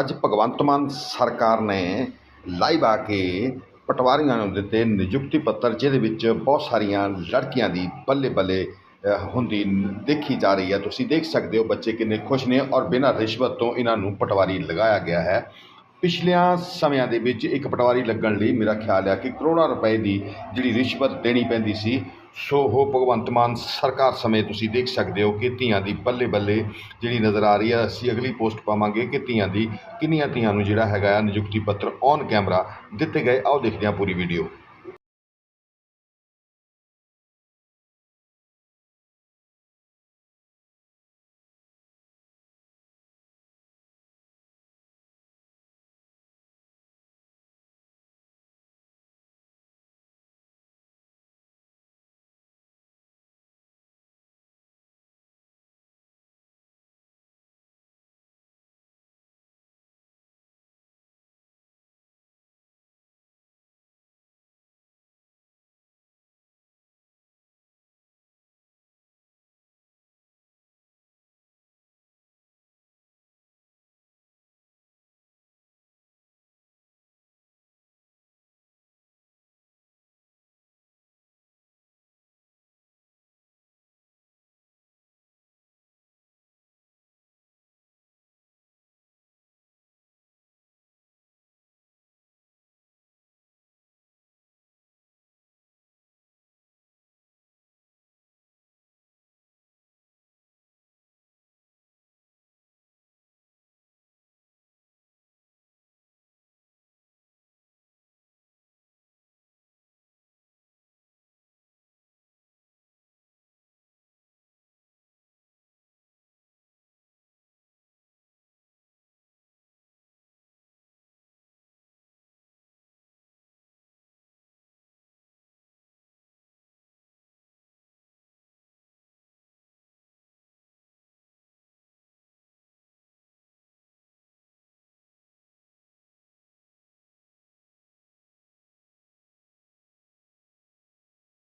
ਅੱਜ ਭਗਵੰਤ ਮਾਨ ਸਰਕਾਰ ਨੇ ਲਾਈਵ ਆ ਕੇ ਪਟਵਾਰੀਆਂ ਨੂੰ ਦਿੱਤੇ ਨਿਯੁਕਤੀ ਪੱਤਰ, ਜਿਹਦੇ ਵਿੱਚ ਬਹੁਤ ਸਾਰੀਆਂ ਲੜਕੀਆਂ ਦੀ ਬੱਲੇ ਬੱਲੇ ਹੁੰਦੀ ਦੇਖੀ ਜਾ ਰਹੀ ਹੈ। ਤੁਸੀਂ ਦੇਖ ਸਕਦੇ ਹੋ ਬੱਚੇ ਕਿੰਨੇ ਖੁਸ਼ ਨੇ ਔਰ ਬਿਨਾਂ ਰਿਸ਼ਵਤ ਤੋਂ ਇਹਨਾਂ ਨੂੰ ਪਟਵਾਰੀ ਲਗਾਇਆ ਗਿਆ ਹੈ। ਪਿਛਲਿਆਂ ਸਮਿਆਂ ਦੇ ਵਿੱਚ ਇੱਕ ਪਟਵਾਰੀ ਲੱਗਣ ਲਈ ਮੇਰਾ ਖਿਆਲ ਆ ਕਿ ਕਰੋੜਾਂ ਰੁਪਏ ਦੀ ਜਿਹੜੀ ਰਿਸ਼ਵਤ ਦੇਣੀ ਪੈਂਦੀ ਸੀ, ਸੋ ਉਹ ਭਗਵੰਤ ਮਾਨ ਸਰਕਾਰ ਸਮੇਂ ਤੁਸੀਂ ਦੇਖ ਸਕਦੇ ਹੋ ਕਿ ਧੀਆਂ ਦੀ ਬੱਲੇ ਬੱਲੇ ਜਿਹੜੀ ਨਜ਼ਰ ਆ ਰਹੀ ਹੈ। ਅਸੀਂ ਅਗਲੀ ਪੋਸਟ ਪਾਵਾਂਗੇ ਕਿ ਧੀਆਂ ਦੀ ਕਿੰਨੀਆਂ ਧੀਆਂ ਨੂੰ ਜਿਹੜਾ ਹੈਗਾ ਆ ਨਿਯੁਕਤੀ ਪੱਤਰ ਔਨ ਕੈਮਰਾ ਦਿੱਤੇ ਗਏ। ਆਓ ਦੇਖਦੇ ਹਾਂ ਪੂਰੀ ਵੀਡੀਓ